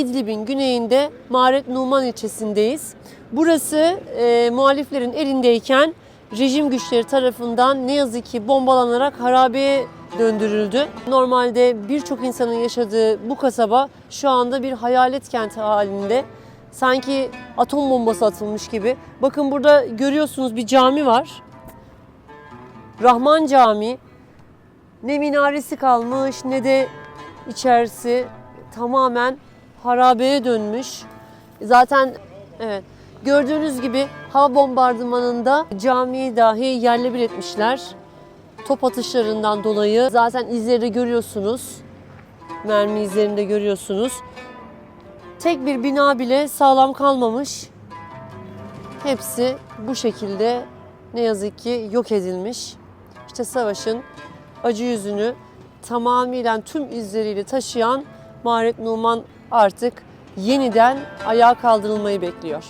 İdlib'in güneyinde Maret Numan ilçesindeyiz. Burası e, muhaliflerin elindeyken rejim güçleri tarafından ne yazık ki bombalanarak harabeye döndürüldü. Normalde birçok insanın yaşadığı bu kasaba şu anda bir hayalet kent halinde. Sanki atom bombası atılmış gibi. Bakın burada görüyorsunuz bir cami var. Rahman Camii. Ne minaresi kalmış ne de içerisi tamamen harabeye dönmüş. Zaten evet gördüğünüz gibi hava bombardımanında camiyi dahi yerle bir etmişler. Top atışlarından dolayı zaten izleri görüyorsunuz. Mermi izlerini de görüyorsunuz. Tek bir bina bile sağlam kalmamış. Hepsi bu şekilde ne yazık ki yok edilmiş. İşte savaşın acı yüzünü tamamıyla tüm izleriyle taşıyan Maret Numan artık yeniden ayağa kaldırılmayı bekliyor.